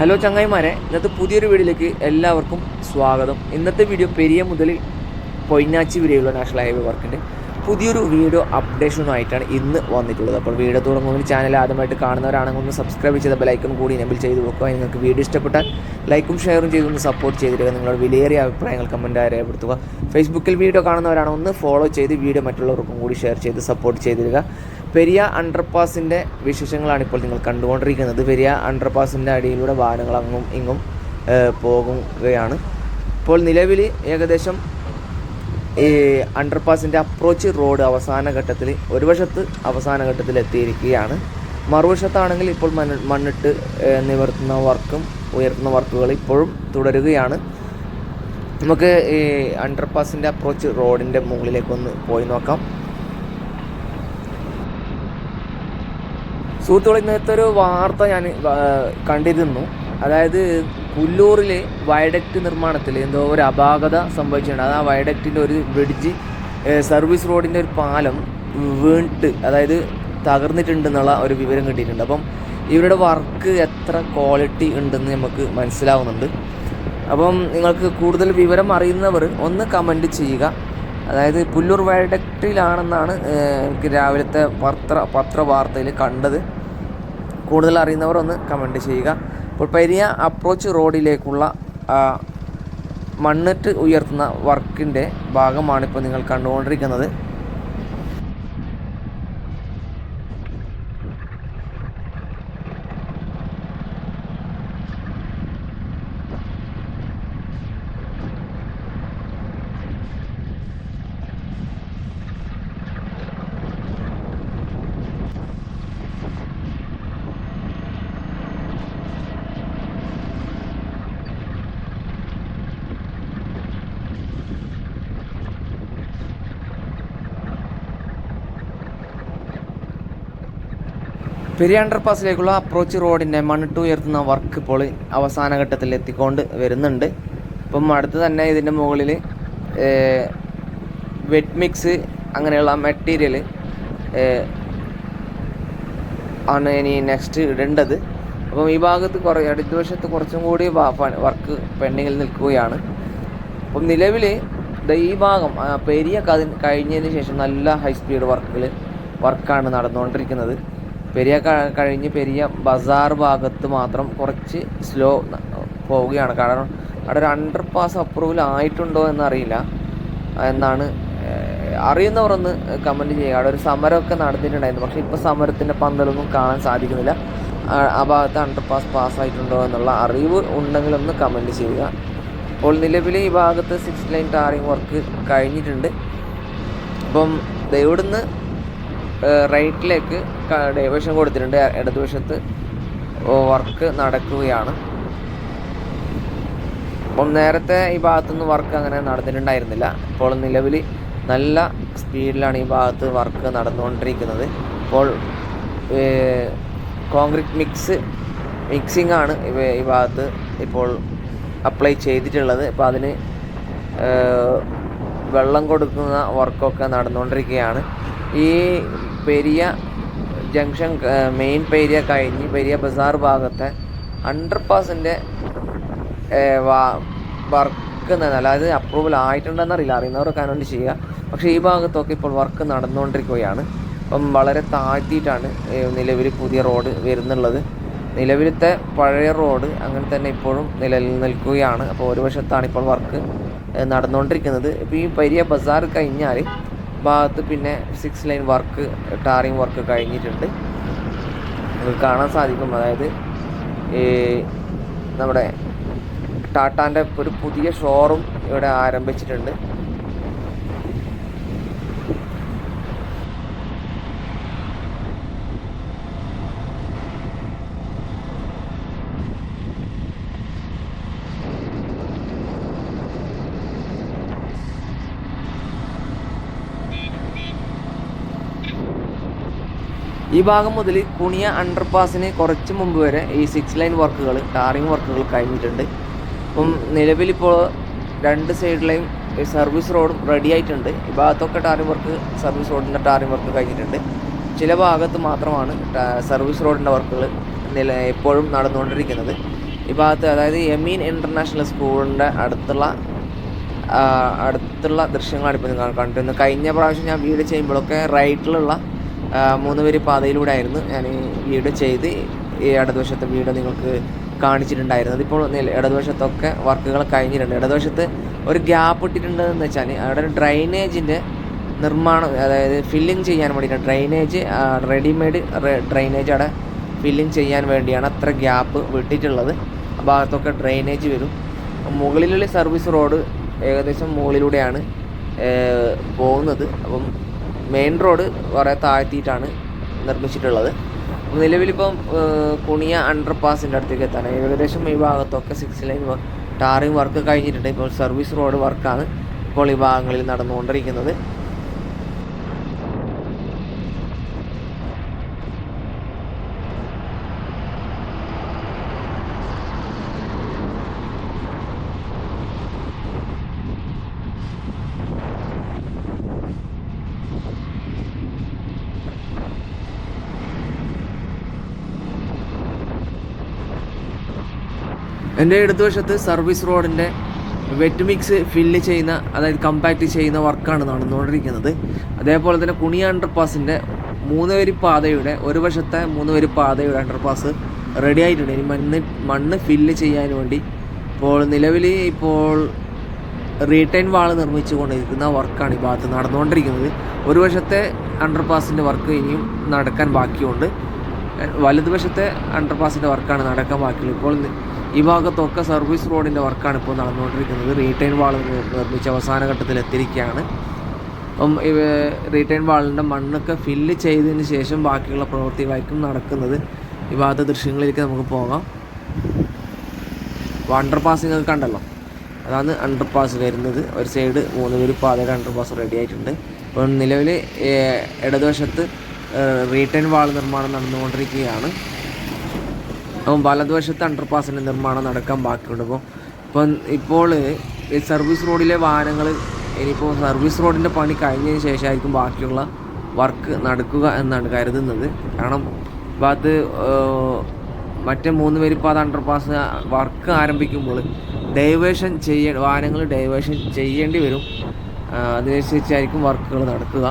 Hello ചങ്ങായിമാരെ ഇന്നത്തെ പുതിയൊരു വീഡിയോയിലേക്ക് എല്ലാവർക്കും സ്വാഗതം. ഇന്നത്തെ വീഡിയോ പെരിയ മുതൽ പൊയിനാച്ചി വരെയുള്ള നാഷണൽ ഹൈവേ വർക്കിന്റെ പുതിയൊരു വീഡിയോ അപ്ഡേഷനുമായിട്ടാണ് ഇന്ന് വന്നിട്ടുള്ളത്. അപ്പോൾ വീഡിയോ തുടങ്ങുന്ന ചാനൽ ആദ്യമായിട്ട് കാണുന്നവരാണെങ്കിൽ ഒന്ന് സബ്സ്ക്രൈബ് ചെയ്ത ബെലൈക്കൺ കൂടി എനബിൾ ചെയ്ത് വെക്കുക. നിങ്ങൾക്ക് വീഡിയോ ഇഷ്ടപ്പെട്ടാൽ ലൈക്കും ഷെയറും ചെയ്ത് ഒന്ന് സപ്പോർട്ട് ചെയ്തിരിക്കുക. നിങ്ങളുടെ വിലയേറിയ അഭിപ്രായങ്ങൾ കമന്റായി രേഖപ്പെടുത്തുക ഫേസ്ബുക്കിൽ വീഡിയോ കാണുന്നവരാണോ ഒന്ന് ഫോളോ ചെയ്ത് വീഡിയോ മറ്റുള്ളവർക്കും കൂടി ഷെയർ ചെയ്ത് സപ്പോർട്ട് ചെയ്തിരിക്കുക. പെരിയ അണ്ടർപാസിന്റെ വിശേഷങ്ങളാണ് ഇപ്പോൾ നിങ്ങൾ കണ്ടുകൊണ്ടിരിക്കുന്നത്. പെരിയ അണ്ടർപാസിന്റെ അടിയിലൂടെ വാഹനങ്ങൾ അങ്ങും ഇങ്ങും പോകുകയാണ്. ഇപ്പോൾ നിലവിൽ ഏകദേശം ഈ അണ്ടർപാസിന്റെ അപ്രോച്ച് റോഡ് അവസാന ഘട്ടത്തിൽ ഒരു വശത്ത് അവസാന ഘട്ടത്തിൽ എത്തിയിരിക്കുകയാണ്. മറുവശത്താണെങ്കിൽ ഇപ്പോൾ മണ്ണ് മണ്ണിട്ട് നിവർത്തുന്ന വർക്കും ഉയർത്തുന്ന വർക്കുകൾ ഇപ്പോഴും തുടരുകയാണ്. നമുക്ക് ഈ അണ്ടർപാസിന്റെ അപ്രോച്ച് റോഡിന്റെ മുകളിലേക്കൊന്ന് പോയി നോക്കാം. സുഹൃത്തുക്കളെ ഇന്നത്തെ ഒരു വാർത്ത ഞാൻ കണ്ടിരുന്നു. അതായത് പുല്ലൂറിൽ വയഡക്റ്റ് നിർമ്മാണത്തിൽ എന്തോ ഒരു അപാകത സംഭവിച്ചിട്ടുണ്ട്. അത് ആ വയഡക്റ്റിന്റെ ഒരു ബ്രിഡ്ജ് സർവീസ് റോഡിന്റെ ഒരു പാലം വീണിട്ട് അതായത് തകർന്നിട്ടുണ്ടെന്നുള്ള ഒരു വിവരം കിട്ടിയിട്ടുണ്ട്. അപ്പം ഇവരുടെ വർക്ക് എത്ര ക്വാളിറ്റി ഉണ്ടെന്ന് നമുക്ക് മനസ്സിലാവുന്നുണ്ട്. അപ്പം നിങ്ങൾക്ക് കൂടുതൽ വിവരം അറിയുന്നവർ ഒന്ന് കമന്റ് ചെയ്യുക. അതായത് പുല്ലൂർ വയഡക്റ്റിലാണെന്നാണ് എനിക്ക് രാവിലത്തെ പത്ര പത്രവാർത്തയിൽ കണ്ടത്. കൂടുതൽ അറിയുന്നവർ ഒന്ന് കമന്റ് ചെയ്യുക. ഇപ്പോൾ പെരിയ അപ്രോച്ച് റോഡിലേക്കുള്ള മണ്ണിട്ട് ഉയർത്തുന്ന വർക്കിന്റെ ഭാഗമാണ് ഇപ്പോൾ നിങ്ങൾ കണ്ടുകൊണ്ടിരിക്കുന്നത്. പെരിയ അണ്ടർപാസിലേക്കുള്ള അപ്രോച്ച് റോഡിന്റെ മണ്ണിട്ട് ഉയർത്തുന്ന വർക്ക് ഇപ്പോൾ അവസാന ഘട്ടത്തിൽ എത്തിക്കൊണ്ട് വരുന്നുണ്ട്. ഇപ്പം അടുത്ത് തന്നെ ഇതിന്റെ മുകളിൽ വെറ്റ് മിക്സ് അങ്ങനെയുള്ള മെറ്റീരിയൽ ആണ് ഇനി നെക്സ്റ്റ് ഇടേണ്ടത്. അപ്പം ഈ ഭാഗത്ത് കുറേ ഇടതുവശത്ത് കുറച്ചും കൂടി വർക്ക് പെൻഡിങ്ങിൽ നിൽക്കുകയാണ്. അപ്പം നിലവിൽ ഈ ഭാഗം പെരിയ കഴിഞ്ഞതിന് ശേഷം നല്ല ഹൈ സ്പീഡ് വർക്കുകൾ വർക്കാണ് നടന്നുകൊണ്ടിരിക്കുന്നത്. പെരിയ കഴിഞ്ഞ് പെരിയ ബസാർ ഭാഗത്ത് മാത്രം കുറച്ച് സ്ലോ പോവുകയാണ്. കാരണം അവിടെ ഒരു അണ്ടർ പാസ് അപ്രൂവൽ ആയിട്ടുണ്ടോ എന്നറിയില്ല. എന്നാണ് അറിയുന്നവർ ഒന്ന് കമന്റ് ചെയ്യുക. അവിടെ ഒരു സമരമൊക്കെ നടന്നിട്ടുണ്ടായിരുന്നു. പക്ഷേ ഇപ്പോൾ സമരത്തിന്റെ പന്തലൊന്നും കാണാൻ സാധിക്കുന്നില്ല. ആ ഭാഗത്ത് അണ്ടർ പാസ് പാസ്സായിട്ടുണ്ടോ എന്നുള്ള അറിവ് ഉണ്ടെങ്കിൽ ഒന്ന് കമന്റ് ചെയ്യുക. അപ്പോൾ നിലവിൽ ഈ ഭാഗത്ത് സിക്സ് ലൈൻ ടാറിങ് വർക്ക് കഴിഞ്ഞിട്ടുണ്ട്. അപ്പം ഇവിടുന്ന് റൈറ്റിലേക്ക് ഡൈവേഷൻ കൊടുത്തിട്ടുണ്ട്. ഇടതുവശത്ത് വർക്ക് നടക്കുകയാണ്. അപ്പം നേരത്തെ ഈ ഭാഗത്തുനിന്ന് വർക്ക് അങ്ങനെ നടന്നിട്ടുണ്ടായിരുന്നില്ല. ഇപ്പോൾ നിലവിൽ നല്ല സ്പീഡിലാണ് ഈ ഭാഗത്ത് വർക്ക് നടന്നുകൊണ്ടിരിക്കുന്നത്. ഇപ്പോൾ കോൺക്രീറ്റ് മിക്സ് മിക്സിംഗ് ആണ് ഈ ഭാഗത്ത് ഇപ്പോൾ അപ്ലൈ ചെയ്തിട്ടുള്ളത്. അപ്പോൾ അതിന് വെള്ളം കൊടുക്കുന്ന വർക്കൊക്കെ നടന്നുകൊണ്ടിരിക്കുകയാണ്. ഈ പെരിയ ജംഗ്ഷൻ മെയിൻ പേരിയ കഴിഞ്ഞ് പെരിയ ബസാർ ഭാഗത്തെ അണ്ടർ പാസിന്റെ വർക്ക് അതായത് അപ്രൂവൽ ആയിട്ടുണ്ടെന്നറിയില്ല. അറിയുന്നവർക്ക് കമന്റ് ചെയ്യുക പക്ഷേ ഈ ഭാഗത്തൊക്കെ ഇപ്പോൾ വർക്ക് നടന്നുകൊണ്ടിരിക്കുകയാണ്. അപ്പം വളരെ താഴ്ത്തിയിട്ടാണ് നിലവിൽ പുതിയ റോഡ് വരുന്നുള്ളത്. നിലവിലത്തെ പഴയ റോഡ് അങ്ങനെ തന്നെ ഇപ്പോഴും നിലനിൽക്കുകയാണ് നിൽക്കുകയാണ്. അപ്പോൾ ഒരു വശത്താണ് ഇപ്പോൾ വർക്ക് നടന്നുകൊണ്ടിരിക്കുന്നത്. ഇപ്പോൾ ഈ പരിയ ബസാർ കഴിഞ്ഞാൽ ഭാഗത്ത് പിന്നെ six line work tarring work കഴിഞ്ഞിട്ടുണ്ട്. നിങ്ങൾക്ക് കാണാൻ സാധിക്കും. അതായത് ഈ നമ്മുടെ ടാറ്റാന്റെ ഒരു പുതിയ ഷോറും ഇവിടെ ആരംഭിച്ചിട്ടുണ്ട്. ഈ ഭാഗം മുതൽ കുണിയ അണ്ടർപാസിന് കുറച്ച് മുമ്പ് വരെ ഈ സിക്സ് ലൈൻ വർക്കുകൾ ടാറിങ് വർക്കുകൾ കഴിഞ്ഞിട്ടുണ്ട്. അപ്പം നിലവിലിപ്പോൾ രണ്ട് സൈഡിലെയും സർവീസ് റോഡും റെഡി ആയിട്ടുണ്ട്. ഈ ഭാഗത്തൊക്കെ ടാറിങ് വർക്ക് സർവീസ് റോഡിന്റെ ടാറിങ് വർക്ക് കഴിഞ്ഞിട്ടുണ്ട്. ചില ഭാഗത്ത് മാത്രമാണ് സർവീസ് റോഡിന്റെ വർക്കുകൾ നില എപ്പോഴും നടന്നുകൊണ്ടിരിക്കുന്നത്. ഈ ഭാഗത്ത് അതായത് യമീൻ ഇന്റർനാഷണൽ സ്കൂളിന്റെ അടുത്തുള്ള അടുത്തുള്ള ദൃശ്യങ്ങളാണ് ഇപ്പോൾ നിങ്ങൾ കണ്ടിരുന്നത്. കഴിഞ്ഞ പ്രാവശ്യം ഞാൻ വീട് ചെയ്യുമ്പോഴൊക്കെ റൈറ്റിലുള്ള മൂന്ന് പേര് പാതയിലൂടെ ആയിരുന്നു ഞാൻ വീഡിയോ ചെയ്ത് ഈ ഇടതുവശത്തെ വീട് നിങ്ങൾക്ക് കാണിച്ചിട്ടുണ്ടായിരുന്നത്. ഇപ്പോൾ ഇടതുവശത്തൊക്കെ വർക്കുകൾ കഴിഞ്ഞിട്ടുണ്ട്. ഇടതുവശത്ത് ഒരു ഗ്യാപ്പ് ഇട്ടിട്ടുണ്ടെന്ന് വെച്ചാൽ അവിടെ ഒരു ഡ്രൈനേജിന്റെ നിർമ്മാണം അതായത് ഫില്ലിങ് ചെയ്യാൻ വേണ്ടിയിട്ട് ഡ്രൈനേജ് റെഡിമെയ്ഡ് ഡ്രൈനേജ് അവിടെ ഫില്ലിങ് ചെയ്യാൻ വേണ്ടിയാണ് അത്ര ഗ്യാപ്പ് വിട്ടിട്ടുള്ളത്. ആ ഭാഗത്തൊക്കെ ഡ്രൈനേജ് വരും. മുകളിലുള്ള സർവീസ് റോഡ് ഏകദേശം മുകളിലൂടെയാണ് പോകുന്നത്. അപ്പം മെയിൻ റോഡ് കുറേ താഴ്ത്തിയിട്ടാണ് നിർമ്മിച്ചിട്ടുള്ളത്. നിലവിലിപ്പം കുണിയ അണ്ടർ പാസിന്റെ അടുത്തേക്ക് എത്താണ് ഏകദേശം ഈ ഭാഗത്തൊക്കെ സിക്സ് ലൈൻ ടാറിങ് വർക്ക് കഴിഞ്ഞിട്ടുണ്ട്. ഇപ്പോൾ സർവീസ് റോഡ് വർക്കാണ് ഇപ്പോൾ ഈ ഭാഗങ്ങളിൽ നടന്നുകൊണ്ടിരിക്കുന്നത്. എന്റെ ഇടതുവശത്ത് സർവീസ് റോഡിന്റെ വെറ്റ് മിക്സ് ഫില്ല് ചെയ്യുന്ന അതായത് കമ്പാക്റ്റ് ചെയ്യുന്ന വർക്കാണ് നടന്നുകൊണ്ടിരിക്കുന്നത്. അതേപോലെ തന്നെ കുണി അണ്ടർപാസിന്റെ മൂന്ന് വരി പാതയുടെ ഒരു വശത്തെ മൂന്ന് വരി പാതയുടെ അണ്ടർപാസ് റെഡി ആയിട്ടുണ്ട്. ഇനി മണ്ണ് മണ്ണ് ഫില്ല് ചെയ്യാൻ വേണ്ടി ഇപ്പോൾ നിലവിൽ ഇപ്പോൾ റീടൈൻ വാൾ നിർമ്മിച്ചു കൊണ്ടിരിക്കുന്ന വർക്കാണ് ഈ ഭാഗത്ത് നടന്നുകൊണ്ടിരിക്കുന്നത്. ഒരു വശത്തെ അണ്ടർപാസിന്റെ വർക്ക് ഇനിയും നടക്കാൻ ബാക്കിയുണ്ട്. വലതുവശത്തെ അണ്ടർപാസിന്റെ വർക്കാണ് നടക്കാൻ ബാക്കിയുള്ളത്. ഇപ്പോൾ ഈ ഭാഗത്തൊക്കെ സർവീസ് റോഡിന്റെ വർക്കാണ് ഇപ്പോൾ നടന്നുകൊണ്ടിരിക്കുന്നത്. റീടൈൻ വാൾ നിർമ്മിച്ച അവസാന ഘട്ടത്തിൽ എത്തിയിരിക്കുകയാണ്. അപ്പം റീടൈൻ വാളിന്റെ മണ്ണൊക്കെ ഫില്ല് ചെയ്തതിന് ശേഷം ബാക്കിയുള്ള പ്രവൃത്തികളായിരിക്കും നടക്കുന്നത് ഈ ഭാഗത്തെ ദൃശ്യങ്ങളിലേക്ക് നമുക്ക് പോകാം. അണ്ടർ പാസ് നിങ്ങൾക്ക് കണ്ടല്ലോ? അതാണ് അണ്ടർ പാസ് വരുന്നത്. ഒരു സൈഡ് മൂന്ന് പേര് പാതയുടെ അണ്ടർ പാസ് റെഡി ആയിട്ടുണ്ട്. അപ്പോൾ നിലവിൽ ഇടതുവശത്ത് റീടൈൻ വാൾ നിർമ്മാണം നടന്നുകൊണ്ടിരിക്കുകയാണ്. അപ്പം വലതുവശത്ത് അണ്ടർ പാസിന്റെ നിർമ്മാണം നടക്കാൻ ബാക്കിയുണ്ട്. അപ്പോൾ ഇപ്പം ഇപ്പോൾ സർവീസ് റോഡിലെ വാഹനങ്ങൾ ഇനിയിപ്പോൾ സർവീസ് റോഡിന്റെ പണി കഴിഞ്ഞതിന് ശേഷമായിരിക്കും ബാക്കിയുള്ള വർക്ക് നടക്കുക എന്നാണ് കരുതുന്നത്. കാരണം ഭാഗത്ത് അത് മറ്റേ മൂന്ന് പേര് ഇപ്പോൾ അത് അണ്ടർ പാസ് വർക്ക് ആരംഭിക്കുമ്പോൾ ഡൈവേഷൻ ചെയ്യ വാഹനങ്ങൾ ഡൈവേഷൻ ചെയ്യേണ്ടി വരും. അതിനനുസരിച്ചായിരിക്കും വർക്കുകൾ നടക്കുക.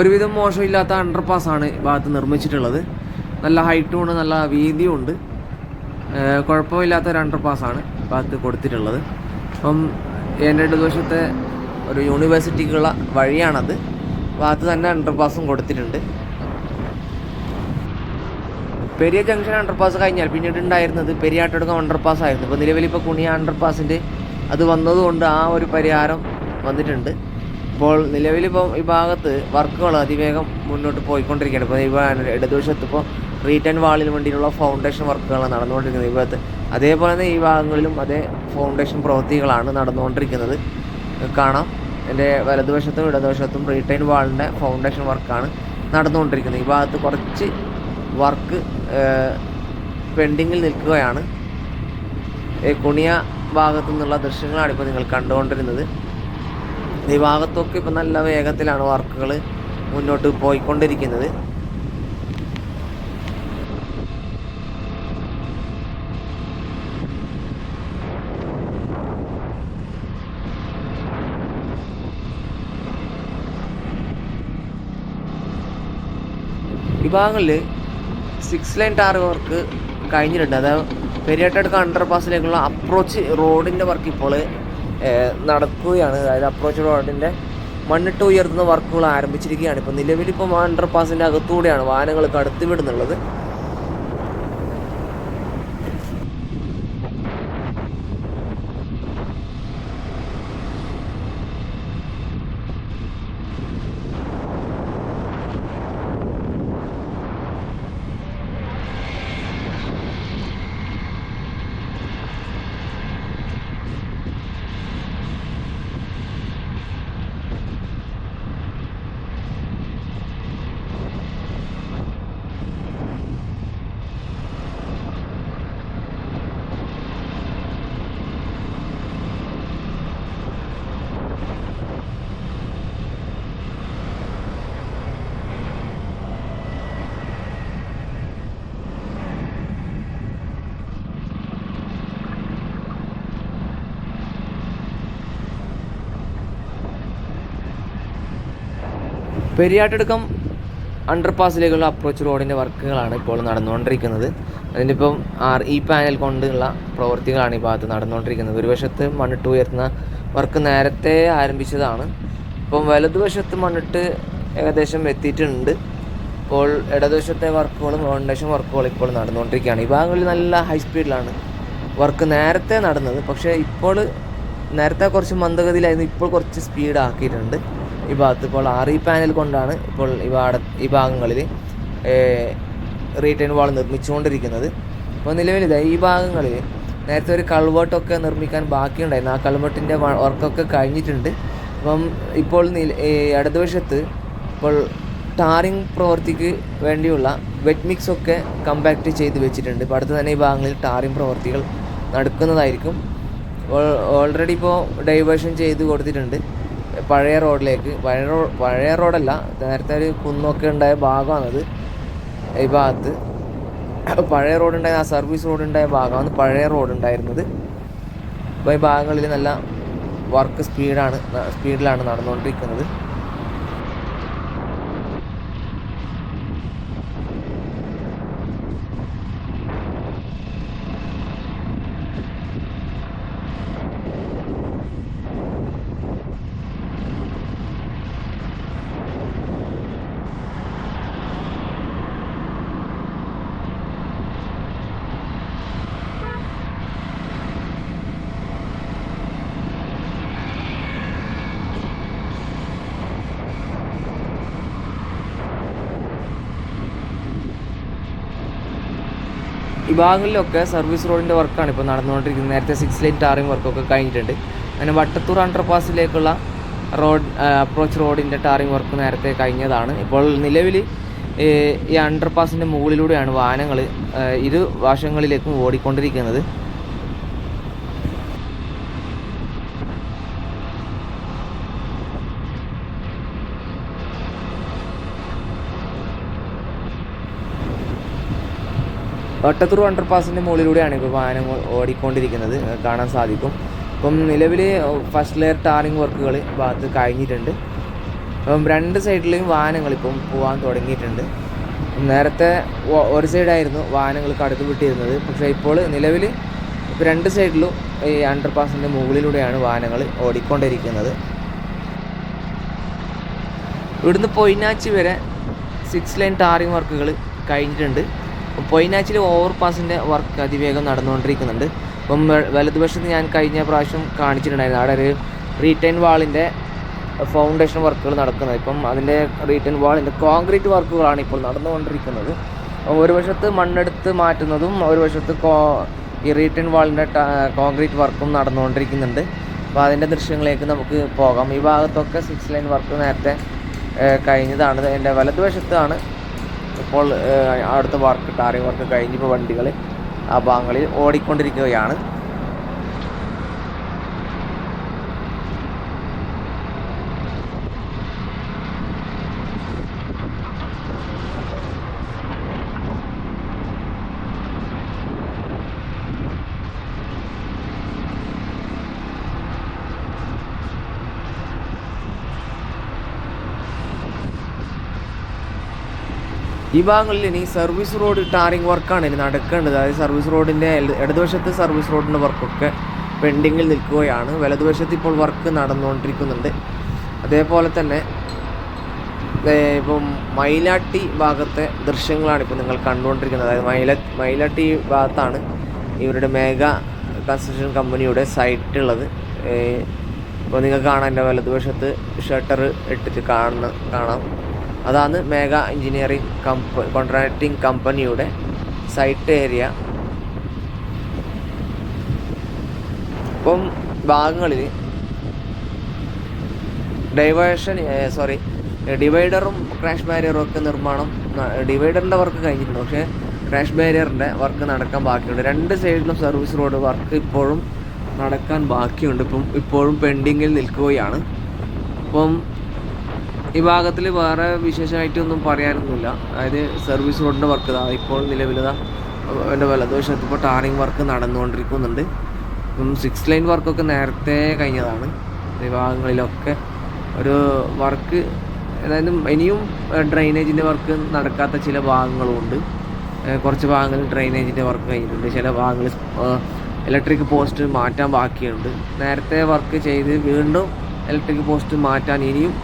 ഒരുവിധം മോശമില്ലാത്ത അണ്ടർ പാസ്സാണ് ഭാഗത്ത് നിർമ്മിച്ചിട്ടുള്ളത്. നല്ല ഹൈറ്റും ഉണ്ട് നല്ല വീതിയും ഉണ്ട്. കുഴപ്പമില്ലാത്ത ഒരു അണ്ടർ പാസ്സാണ് ഭാഗത്ത് കൊടുത്തിട്ടുള്ളത്. അപ്പം എന്റെ ഇടതുവശത്തെ ഒരു യൂണിവേഴ്സിറ്റിക്കുള്ള വഴിയാണത്. ഭാഗത്ത് തന്നെ അണ്ടർ പാസും കൊടുത്തിട്ടുണ്ട്. പെരിയ ജംഗ്ഷൻ അണ്ടർപാസ് കഴിഞ്ഞാൽ പിന്നീട് ഉണ്ടായിരുന്നത് പെരിയാട്ടടുക്കം അണ്ടർപാസ് ആയിരുന്നു. ഇപ്പോൾ നിലവിൽ ഇപ്പോൾ കുണിയ അണ്ടർപാസിന്റെ അത് വന്നതുകൊണ്ട് ആ ഒരു പരിഹാരം വന്നിട്ടുണ്ട്. ഇപ്പോൾ നിലവിലിപ്പോൾ ഈ ഭാഗത്ത് വർക്കുകൾ അതിവേഗം മുന്നോട്ട് പോയിക്കൊണ്ടിരിക്കുകയാണ്. ഇപ്പോൾ ഈ ഇടതുവശത്തിപ്പോൾ ഇടതുവശത്ത് ഇപ്പോൾ റീറ്റേൺ വാളിന് വേണ്ടിയിട്ടുള്ള ഫൗണ്ടേഷൻ വർക്കുകളാണ് നടന്നുകൊണ്ടിരിക്കുന്നത്. ഭാഗത്ത് അതേപോലെ തന്നെ ഈ ഭാഗങ്ങളിലും അതേ ഫൗണ്ടേഷൻ പ്രവൃത്തികളാണ് നടന്നുകൊണ്ടിരിക്കുന്നത്. കാണാം. എന്റെ വലതുവശത്തും ഇടതുവശത്തും റീറ്റൈൻ വാളിന്റെ ഫൗണ്ടേഷൻ വർക്കാണ് നടന്നുകൊണ്ടിരിക്കുന്നത്. ഈ ഭാഗത്ത് കുറച്ച് വർക്ക് പെൻഡിങ്ങിൽ നിൽക്കുകയാണ്. കുണിയ ഭാഗത്തു നിന്നുള്ള ദൃശ്യങ്ങളാണ് ഇപ്പോൾ നിങ്ങൾ കണ്ടുകൊണ്ടിരുന്നത്. ഈ ഭാഗത്തൊക്കെ ഇപ്പം നല്ല വേഗത്തിലാണ് വർക്കുകൾ മുന്നോട്ട് പോയിക്കൊണ്ടിരിക്കുന്നത്. ഈ ഭാഗങ്ങളിൽ സിക്സ് ലൈൻ ടാർ വർക്ക് കഴിഞ്ഞിട്ടുണ്ട്. അതായത് പെരിയാട്ടടുക്ക അണ്ടർ പാസിലേക്കുള്ള അപ്രോച്ച് റോഡിന്റെ വർക്ക് ഇപ്പോൾ നടക്കുകയാണ്. അതായത് അപ്രോച്ച് റോഡിന്റെ മണ്ണിട്ട് ഉയർത്തുന്ന വർക്കുകൾ ആരംഭിച്ചിരിക്കുകയാണ്. ഇപ്പോൾ നിലവിലിപ്പം അണ്ടർ പാസിന്റെ അകത്തൂടെയാണ് വാഹനങ്ങൾ കടത്തി വിടുന്നുള്ളത്. പെരിയാട്ടടുക്കം അണ്ടർപാസിലേക്കുള്ള അപ്രോച്ച് റോഡിന്റെ വർക്കുകളാണ് ഇപ്പോൾ നടന്നുകൊണ്ടിരിക്കുന്നത്. അതിന്റെ ഇപ്പം ആർ ഈ പാനൽ കൊണ്ടുള്ള പ്രവൃത്തികളാണ് ഈ ഭാഗത്ത് നടന്നുകൊണ്ടിരിക്കുന്നത്. ഒരു വശത്ത് മണ്ണിട്ട് ഉയർത്തുന്ന വർക്ക് നേരത്തെ ആരംഭിച്ചതാണ്. ഇപ്പം വലതുവശത്ത് മണ്ണിട്ട് ഏകദേശം എത്തിയിട്ടുണ്ട്. ഇപ്പോൾ ഇടതുവശത്തെ വർക്കുകളും ഫൗണ്ടേഷൻ വർക്കുകളും ഇപ്പോൾ നടന്നുകൊണ്ടിരിക്കുകയാണ്. ഈ ഭാഗങ്ങളിൽ നല്ല ഹൈ സ്പീഡിലാണ് വർക്ക് നേരത്തെ നടന്നത്. പക്ഷേ ഇപ്പോൾ നേരത്തെ കുറച്ച് മന്ദഗതിയിലായിരുന്നു. ഇപ്പോൾ കുറച്ച് സ്പീഡ് ആക്കിയിട്ടുണ്ട്. ഈ ഭാഗത്ത് ഇപ്പോൾ ഇ പാനൽ കൊണ്ടാണ് ഇപ്പോൾ ഈ ഈ ഭാഗങ്ങളിൽ റീറ്റേൺ വാൾ നിർമ്മിച്ചുകൊണ്ടിരിക്കുന്നത്. അപ്പോൾ നിലവിൽ ഇതായി ഈ ഭാഗങ്ങളിൽ നേരത്തെ ഒരു കൾവേർട്ടൊക്കെ നിർമ്മിക്കാൻ ബാക്കിയുണ്ടായിരുന്നു. ആ കൾവേർട്ടിന്റെ വർക്കൊക്കെ കഴിഞ്ഞിട്ടുണ്ട്. അപ്പം ഇപ്പോൾ ഇടതുവശത്ത് ഇപ്പോൾ ടാറിങ് പ്രവൃത്തിക്ക് വേണ്ടിയുള്ള വെറ്റ് മിക്സ് ഒക്കെ കമ്പാക്റ്റ് ചെയ്ത് വെച്ചിട്ടുണ്ട്. ഇപ്പോൾ അടുത്ത് തന്നെ ഈ ഭാഗങ്ങളിൽ ടാറിങ് പ്രവൃത്തികൾ നടക്കുന്നതായിരിക്കും. ഓൾറെഡി ഇപ്പോൾ ഡൈവേർഷൻ ചെയ്ത് കൊടുത്തിട്ടുണ്ട്. പഴയ റോഡിലേക്ക് പഴയ റോ പഴയ റോഡല്ല നേരത്തെ ഒരു കുന്നൊക്കെ ഉണ്ടായ ഭാഗമാണത്. ഈ ഭാഗത്ത് പഴയ റോഡ് ഉണ്ടായ ആ സർവീസ് റോഡ് ഉണ്ടായ ഭാഗമാണ് പഴയ റോഡ് ഉണ്ടായിരുന്നത് അപ്പോൾ ഈ ഭാഗങ്ങളിൽ നല്ല വർക്ക് സ്പീഡാണ് സ്പീഡിലാണ് നടന്നുകൊണ്ടിരിക്കുന്നത്. ഈ ഭാഗങ്ങളിലൊക്കെ സർവീസ് റോഡിന്റെ വർക്കാണ് ഇപ്പോൾ നടന്നുകൊണ്ടിരിക്കുന്നത്. നേരത്തെ സിക്സ് ലൈൻ ടാറിങ് വർക്കൊക്കെ കഴിഞ്ഞിട്ടുണ്ട്. അങ്ങനെ വട്ടത്തൂർ അണ്ടർപാസിലേക്കുള്ള റോഡ് അപ്രോച്ച് റോഡിന്റെ ടാറിംഗ് വർക്ക് നേരത്തെ കഴിഞ്ഞതാണ്. ഇപ്പോൾ നിലവിൽ ഈ അണ്ടർപാസിന്റെ മുകളിലൂടെയാണ് വാഹനങ്ങൾ ഇരു വശങ്ങളിലേക്കും ഓടിക്കൊണ്ടിരിക്കുന്നത്. വട്ടത്തൂർ അണ്ടർപാസിന്റെ മുകളിലൂടെയാണ് ഇപ്പോൾ വാഹനം ഓടിക്കൊണ്ടിരിക്കുന്നത്. കാണാൻ സാധിക്കും. ഇപ്പം നിലവിൽ ഫസ്റ്റ് ലെയർ ടാറിങ് വർക്കുകൾ ഭാഗത്ത് കഴിഞ്ഞിട്ടുണ്ട്. അപ്പം രണ്ട് സൈഡിലെയും വാഹനങ്ങൾ ഇപ്പം പോകാൻ തുടങ്ങിയിട്ടുണ്ട്. നേരത്തെ ഒരു സൈഡായിരുന്നു വാഹനങ്ങൾ കടത്തി വിട്ടിരുന്നത്. പക്ഷേ ഇപ്പോൾ നിലവിൽ ഇപ്പോൾ രണ്ട് സൈഡിലും ഈ അണ്ടർപാസിന്റെ മുകളിലൂടെയാണ് വാഹനങ്ങൾ ഓടിക്കൊണ്ടിരിക്കുന്നത്. ഇവിടുന്ന് പൊയിനാച്ചി വരെ സിക്സ് ലൈൻ ടാറിങ് വർക്കുകൾ കഴിഞ്ഞിട്ടുണ്ട്. പൊയിനാച്ചിൽ ഓവർ പാസിന്റെ വർക്ക് അതിവേഗം നടന്നുകൊണ്ടിരിക്കുന്നുണ്ട്. അപ്പം വലതുവശത്ത് ഞാൻ കഴിഞ്ഞ പ്രാവശ്യം കാണിച്ചിട്ടുണ്ടായിരുന്നു. അവിടെ ഒരു റീറ്റൈൻ വാളിന്റെ ഫൗണ്ടേഷൻ വർക്കുകൾ നടക്കുന്നത്. ഇപ്പം അതിന്റെ റീറ്റേൺ വാളിന്റെ കോൺക്രീറ്റ് വർക്കുകളാണ് ഇപ്പോൾ നടന്നുകൊണ്ടിരിക്കുന്നത്. ഒരു വശത്ത് മണ്ണെടുത്ത് മാറ്റുന്നതും ഒരു വശത്ത് കോ ഈ റീറ്റൈൻ വാളിന്റെ കോൺക്രീറ്റ് വർക്കും നടന്നുകൊണ്ടിരിക്കുന്നുണ്ട്. അപ്പോൾ അതിന്റെ ദൃശ്യങ്ങളിലേക്ക് നമുക്ക് പോകാം. ഈ ഭാഗത്തൊക്കെ സിക്സ് ലൈൻ വർക്ക് നേരത്തെ കഴിഞ്ഞതാണ്. എന്റെ വലതുവശത്താണ് ഇപ്പോൾ അടുത്ത വർക്ക് ടാറിംഗ് വർക്ക് കഴിഞ്ഞിപ്പോൾ വണ്ടികൾ ആ ഭാഗങ്ങളിൽ ഓടിക്കൊണ്ടിരിക്കുകയാണ്. ഈ ഭാഗങ്ങളിൽ ഇനി സർവീസ് റോഡ് ടാറിങ് വർക്കാണ് ഇനി നടക്കേണ്ടത്. അതായത് സർവീസ് റോഡിന്റെ ഇടതുവശത്ത് സർവീസ് റോഡിന്റെ വർക്കൊക്കെ പെൻഡിങ്ങിൽ നിൽക്കുകയാണ്. വലതുവശത്ത് ഇപ്പോൾ വർക്ക് നടന്നുകൊണ്ടിരിക്കുന്നുണ്ട്. അതേപോലെ തന്നെ ഇപ്പം മയിലാട്ടി ഭാഗത്തെ ദൃശ്യങ്ങളാണ് ഇപ്പോൾ നിങ്ങൾ കണ്ടുകൊണ്ടിരിക്കുന്നത്. അതായത് മൈല മയിലാട്ടി ഭാഗത്താണ് ഇവരുടെ മേഘ കൺസ്ട്രക്ഷൻ കമ്പനിയുടെ സൈറ്റ് ഉള്ളത് ഇപ്പോൾ നിങ്ങൾക്ക് കാണാം എന്റെ വലതുവശത്ത് ഷട്ടർ ഇട്ടിട്ട് കാണുന്ന കാണാം. അതാണ് മേഘ എഞ്ചിനീയറിംഗ് കമ്പ കോൺട്രാക്ടിങ് കമ്പനിയുടെ സൈറ്റ് ഏരിയ ഇപ്പം ഭാഗങ്ങളിൽ ഡൈവേർഷൻ സോറി ഡിവൈഡറും ക്രാഷ് ബാരിയറും ഒക്കെ നിർമ്മാണം ഡിവൈഡറിന്റെ വർക്ക് കഴിഞ്ഞിട്ടുണ്ട്. പക്ഷേ ക്രാഷ് ബാരിയറിന്റെ വർക്ക് നടക്കാൻ ബാക്കിയുണ്ട്. രണ്ട് സൈഡിലും സർവീസ് റോഡ് വർക്ക് ഇപ്പോഴും നടക്കാൻ ബാക്കിയുണ്ട്. ഇപ്പം ഇപ്പോഴും പെൻഡിങ്ങിൽ നിൽക്കുകയാണ്. അപ്പം ഈ ഭാഗത്തിൽ വേറെ വിശേഷമായിട്ടൊന്നും പറയാനൊന്നുമില്ല. അതായത് സർവീസ് റോഡിന്റെ വർക്ക് ഇതാ ഇപ്പോൾ നിലവിലിതാ എന്റെ വലതുവശത്ത് ഇപ്പോൾ ടാറിങ് വർക്ക് നടന്നുകൊണ്ടിരിക്കുന്നുണ്ട് ഇപ്പം സിക്സ് ലൈൻ വർക്കൊക്കെ നേരത്തെ കഴിഞ്ഞതാണ്. ഈ ഭാഗങ്ങളിലൊക്കെ ഒരു വർക്ക് അതായത് ഇനിയും ഡ്രൈനേജിന്റെ വർക്ക് നടക്കാത്ത ചില ഭാഗങ്ങളുമുണ്ട് കുറച്ച് ഭാഗങ്ങളിൽ ഡ്രൈനേജിന്റെ വർക്ക് കഴിഞ്ഞിട്ടുണ്ട്. ചില ഭാഗങ്ങളിൽ ഇലക്ട്രിക് പോസ്റ്റ് മാറ്റാൻ ബാക്കിയുണ്ട്. നേരത്തെ വർക്ക് ചെയ്ത് വീണ്ടും ഇലക്ട്രിക് പോസ്റ്റ് മാറ്റാൻ ഇനിയും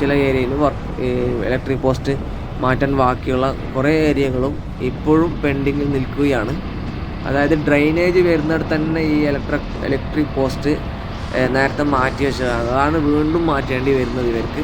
ചില ഏരിയയിൽ വർക്ക് ഇലക്ട്രിക് പോസ്റ്റ് മാറ്റാൻ ബാക്കിയുള്ള കുറേ ഏരിയകളും ഇപ്പോഴും പെൻഡിങ്ങിൽ നിൽക്കുകയാണ്. അതായത് ഡ്രൈനേജ് വരുന്നിടത്ത് തന്നെ ഈ ഇലക്ട്രിക് ഇലക്ട്രിക് പോസ്റ്റ് നേരത്തെ മാറ്റി വെച്ചതാണ്. അതാണ് വീണ്ടും മാറ്റേണ്ടി വരുന്നത് ഇവർക്ക്.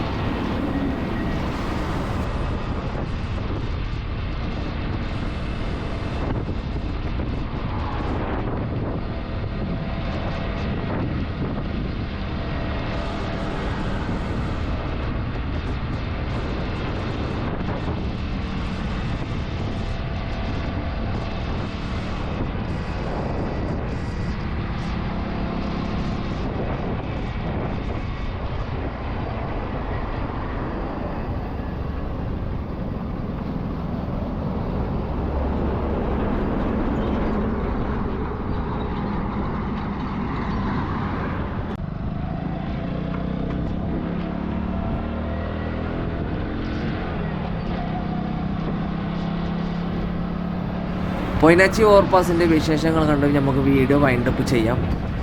പൊയിനാച്ചി ഓവർപാസിന്റെ വിശേഷങ്ങൾ കണ്ട് നമുക്ക് വീഡിയോ വൈൻഡപ്പ് ചെയ്യാം.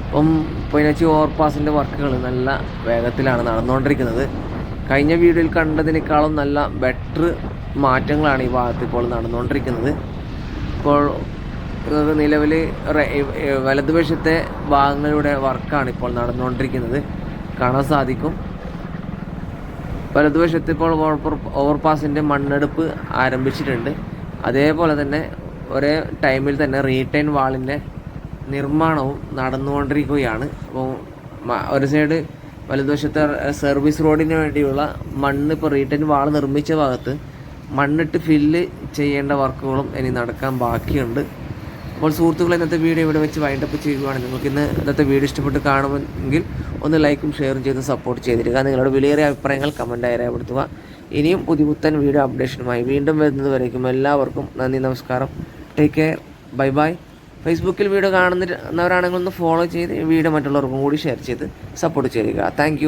അപ്പം പൊയിനാച്ചി ഓവർപാസിന്റെ വർക്കുകൾ നല്ല വേഗത്തിലാണ് നടന്നുകൊണ്ടിരിക്കുന്നത്. കഴിഞ്ഞ വീഡിയോയിൽ കണ്ടതിനേക്കാളും നല്ല ബെറ്റർ മാറ്റങ്ങളാണ് ഈ ഭാഗത്ത് ഇപ്പോൾ നടന്നുകൊണ്ടിരിക്കുന്നത്. ഇപ്പോൾ നിങ്ങൾക്ക് നിലവിൽ വലതുവശത്തെ ഭാഗങ്ങളുടെ വർക്കാണ് ഇപ്പോൾ നടന്നുകൊണ്ടിരിക്കുന്നത്. കാണാൻ സാധിക്കും. വലതുവശത്ത് ഇപ്പോൾ ഓവർ ഓവർപാസിന്റെ മണ്ണെടുപ്പ് ആരംഭിച്ചിട്ടുണ്ട്. അതേപോലെ തന്നെ ഒരേ ടൈമിൽ തന്നെ റീടൈൻ വാളിന്റെ നിർമ്മാണവും നടന്നുകൊണ്ടിരിക്കുകയാണ്. അപ്പോൾ ഒരു സൈഡ് വലതുവശത്തെ സർവീസ് റോഡിന് വേണ്ടിയുള്ള മണ്ണ് ഇപ്പോൾ റീടൈൻ വാൾ നിർമ്മിച്ച ഭാഗത്ത് മണ്ണിട്ട് ഫില്ല് ചെയ്യേണ്ട വർക്കുകളും ഇനി നടക്കാൻ ബാക്കിയുണ്ട്. അപ്പോൾ സുഹൃത്തുക്കളെ ഇന്നത്തെ വീഡിയോ ഇവിടെ വെച്ച് വൈൻഡപ്പ് ചെയ്യുകയാണ്. നിങ്ങൾക്ക് ഇന്ന് ഇന്നത്തെ വീഡിയോ ഇഷ്ടപ്പെട്ട് കാണുമെങ്കിൽ ഒന്ന് ലൈക്കും ഷെയറും ചെയ്ത് സപ്പോർട്ട് ചെയ്തിരിക്കുക. നിങ്ങളുടെ വിലയേറിയ അഭിപ്രായങ്ങൾ കമന്റായി രേഖപ്പെടുത്തുക. ഇനിയും പുതിയ പുത്തൻ വീഡിയോ അപ്ഡേഷനുമായി വീണ്ടും വരുന്നത് എല്ലാവർക്കും നന്ദി നമസ്കാരം. ടേക്ക് കെയർ ബൈ ബൈ ഫേസ്ബുക്കിൽ വീഡിയോ കാണുന്നവരാണെങ്കിൽ ഒന്ന് ഫോളോ ചെയ്ത് വീഡിയോ മറ്റുള്ളവർക്കും കൂടി ഷെയർ ചെയ്ത് സപ്പോർട്ട് ചെയ്യുക. താങ്ക്